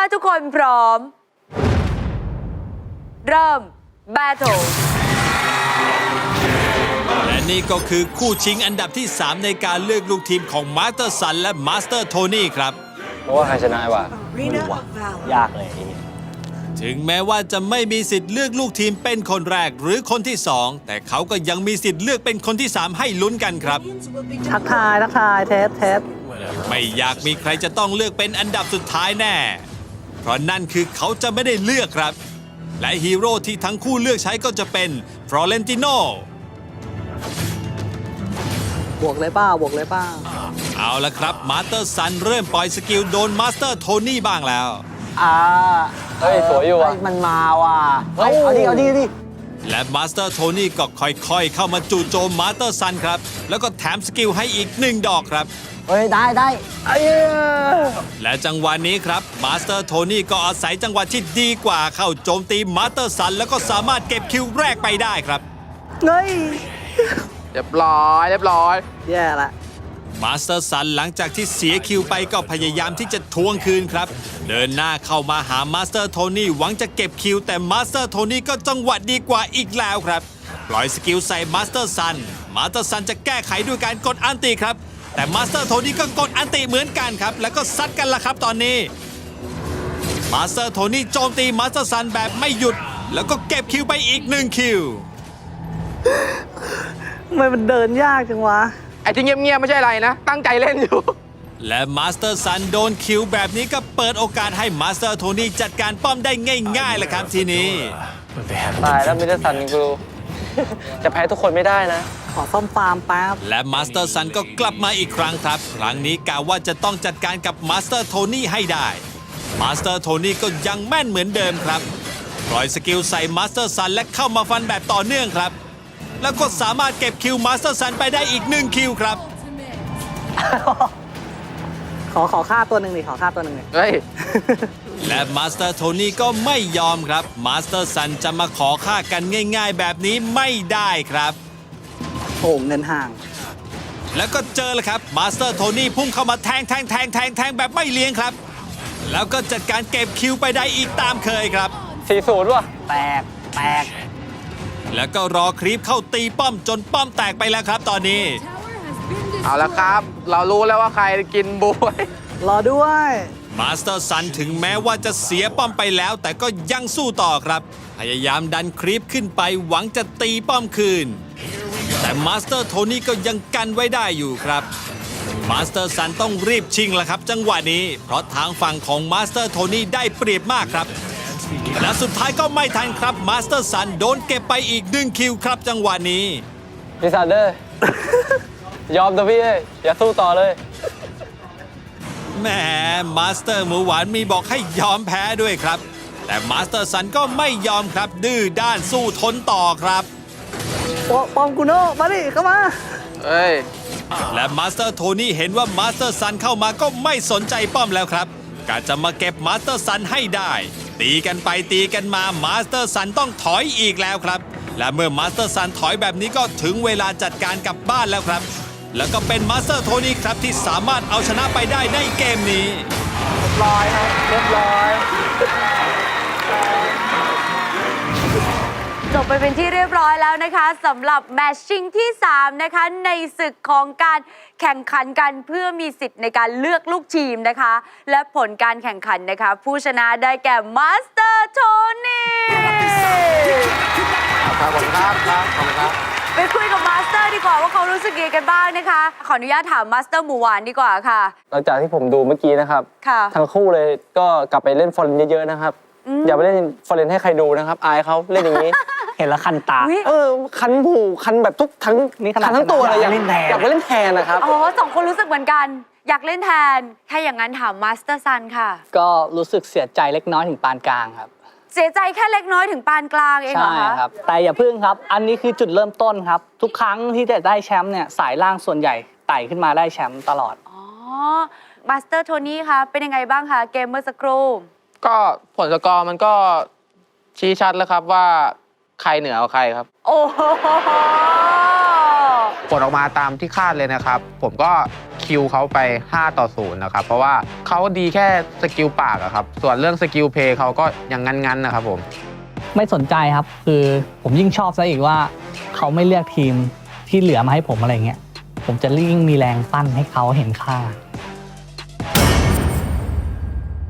ถ้าทุกคนพร้อม เริ่ม Battle และนี่ก็คือคู่ชิงอันดับที่ 3 ในการเลือกลูกทีมของมาสเตอร์สันและมาสเตอร์โทนี่ครับ เพราะว่าใครชนะวะ Arena of Valor. ยากเลยไอ้เหี้ยถึงแม้ว่าจะไม่มีสิทธิ์เลือกลูกทีมเป็นคนแรกหรือคนที่ 2 แต่เขาก็ยังมีสิทธิ์เลือกเป็นคนที่ 3 ให้ลุ้นกันครับ Champions will be ทักทายทักทายเทสเทสไม่อยากมีใครจะต้องเลือกเป็นอันดับสุดท้ายแน่เพ ราะนั่นคือเขาจะไม่ได้เลือกครับ และฮีโร่ที่ทั้งคู่เลือกใช้ก็จะเป็นฟลอเรนติโนบวกเลยเป้าบวกเลยเป้า เอาละครับมาสเตอร์ซันเริ่มปล่อยสกิลโดนมาสเตอร์โทนี่บ้างแล้วอ่าเฮ้ยสวยอยู่ว่ะเฮ้มันมาว่ะเฮ้ยเอาดิเอาดิเอาดิและมาสเตอร์โทนี่ก็ค่อยๆ เข้ามาจู่โจมมาสเตอร์ซันครับ แล้วก็แถมสกิลให้อีกหนึ่งดอกครับ เฮ้ย ได้ได้ไอ้เหี้ยและจังหวะนี้ครับมาสเตอร์โทนี่ก็อาศัยจังหวะที่ดีกว่าเข้าโจมตีมาสเตอร์ซันแล้วก็สามารถเก็บคิวแรกไปได้ครับ เฮ้ยเรียบร้อย เรียบร้อย แย่ละ มาสเตอร์ซันหลังจากที่เสียคิวไปก็พยายามที่จะทวงคืนครับ เดินหน้าเข้ามาหามาสเตอร์โทนี่หวังจะเก็บคิว แต่มาสเตอร์โทนี่ก็จังหวะดีกว่าอีกแล้วครับ ปล่อยสกิลใส่มาสเตอร์ซันมาสเตอร์ซันจะแก้ไขด้วยการกดอันติครับ แต่มาสเตอร์โทนี่ก็กดอันติเหมือนกันครับ แล้วก็ซัดกันละครับตอนนี้มาสเตอร์โทนี่โจมตีมาสเตอร์ซันแบบไม่หยุด แล้วก็เก็บคิวไปอีกหนึ่งคิวทำไมมันเดินยากจังวะ ไอ้ที่เงียบๆไม่ใช่อะไรนะ ตั้งใจเล่นอยู่ และมาสเตอร์ซันโดนคิวแบบนี้ก็เปิดโอกาสให้มาสเตอร์โทนี่จัดการป้อมได้ง่ายๆแหละครับทีนี้ ตายแล้วมิเตอร์สันกู จะแพ้ทุกคนไม่ได้นะข อซ่อมฟาร์มแป๊บ และมาสเตอร์ซันก็กลับมาอีกครั้งครับ ครั้งนี้กะว่าจะต้องจัดการกับมาสเตอร์โทนี่ให้ได้ มาสเตอร์โทนี่ก็ยังแม่นเหมือนเดิมครับปล่อยสกิลใส่มาสเตอร์ซันและเข้ามาฟันแบบต่อเนื่องครับ แล้วก็สามารถเก็บคิวมาสเตอร์ซันไปได้อีกหนึ่งคิวครับ ขอขอค่าตัวหนึ่งดิขอค่าตัวหนึ่งดิ เฮ้ย และมาสเตอร์โทนี่ก็ไม่ยอมครับ มาสเตอร์ซันจะมาขอค่ากันง่ายๆแบบนี้ไม่ได้ครับ โอ้เงินห่าง แล้วก็เจอแล้วครับมาสเตอร์โทนี่พุ่งเข้ามาแทงแทงแทงแทงแทงแบบไม่เลี้ยงครับ แล้วก็จัดการเก็บคิวไปได้อีกตามเคยครับ40ว่ะ แตก แตก แล้วก็รอครีปเข้าตีป้อมจนป้อมแตกไปแล้วครับ ตอนนี้ เอาละครับ เรารู้แล้วว่าใครกินบวย รอด้วย มาสเตอร์ซันถึงแม้ว่าจะเสียป้อมไปแล้ว แต่ก็ยังสู้ต่อครับ พยายามดันครีปขึ้นไปหวังจะตีป้อมคืน แต่มาสเตอร์โทนี่ก็ยังกันไว้ได้อยู่ครับมาสเตอร์ซันต้องรีบชิงแล้วครับ จังหวะนี้ เพราะทางฝั่งของมาสเตอร์โทนี่ได้เปรียบมากครับ และสุดท้ายก็ไม่ทันครับมาสเตอร์ซันโดนเก็บไปอีกหนึ่งคิวครับจังหวะนี้พี่ซันเดอร์ยอมตัวพี่เอ้ยอย่าสู้ต่อเลยแหมมาสเตอร์หมูหวานมีบอกให้ยอมแพ้ด้วยครับ แต่มาสเตอร์ซันก็ไม่ยอมครับ ดื้อด้านสู้ทนต่อครับ โอ้ปอมกูโน่มาดิเข้ามาเฮ้ย และมาสเตอร์โทนี่เห็นว่ามาสเตอร์ซันเข้ามาก็ไม่สนใจป้อมแล้วครับกะจะมาเก็บมาสเตอร์ซันให้ได้ ตีกันไปตีกันมามาสเตอร์ซันต้องถอยอีกแล้วครับ และเมื่อมาสเตอร์ซันถอยแบบนี้ก็ถึงเวลาจัดการกลับบ้านแล้วครับ แล้วก็เป็นมาสเตอร์โทนี่ครับที่สามารถเอาชนะไปได้ในเกมนี้ร้อยครับเรียบร้อย เป็นที่เรียบร้อยแล้วนะคะสำหรับแมชชิ่งที่ 3 นะคะ ในศึกของการแข่งขันกันเพื่อมีสิทธิ์ในการเลือกลูกทีมนะคะ และผลการแข่งขันนะคะ ผู้ชนะได้แก่มาสเตอร์โทนี่ครับผมครับครับขอบคุณครับไปคุยกับมาสเตอร์ดีกว่าว่าเขารู้สึกยังไงกันบ้างนะคะ ขออนุญาตถามมาสเตอร์หมูหวานดีกว่าค่ะ หลังจากที่ผมดูเมื่อกี้นะครับ ค่ะ ทั้งคู่เลยก็กลับไปเล่นฟอร์เรนเยอะๆนะครับอืมอย่าไปเล่นฟอร์เรนให้ใครดูนะครับ อายเขาเล่นอย่างนี้ เห็นแล้วคันตา อุ๊ย เออ คันหูคันแบบทุกทั้งนี่ขนาดคัทั้งตัวเลยอยากเล่นแทน อยากไปเล่นแทนนะครับ อ๋อสองคนรู้สึกเหมือนกัน อยากเล่นแทน ถ้าอย่างนั้นถามมาสเตอร์ซันค่ะ ก็รู้สึกเสียใจเล็กน้อยถึงปานกลางครับ เสียใจแค่เล็กน้อยถึงปานกลางเองเหรอใช่คะครับ แต่อย่าพึ่งครับ อันนี้คือจุดเริ่มต้นครับ ทุกครั้งที่จะได้แชมป์เนี่ยสายล่างส่วนใหญ่ไต่ขึ้นมาได้แชมป์ตลอด อ๋อมาสเตอร์โทนี่คะเป็นยังไงบ้างคะเกมเมื่อสักครู่ก็ผลสกอร์มันก็ชี้ชัดแล้วครับว่า ใครเหนือกว่าใครครับ โอ้โหผลออกมาตามที่คาดเลยนะครับ ผมก็คคิวเขาไป 5 ต่อ0นะครับ เพราะว่าเขาดีแค่สกิลปากอะครับ ส่วนเรื่องสกิลเพลย์เขาก็ยังงั้นๆนะครับผม ไม่สนใจครับ คือผมยิ่งชอบซะอีกว่า เขาไม่เลือกทีมที่เหลือมาให้ผมอะไรเงี้ยผมจะยิ่งมีแรงปั้นให้เขาเห็นค่า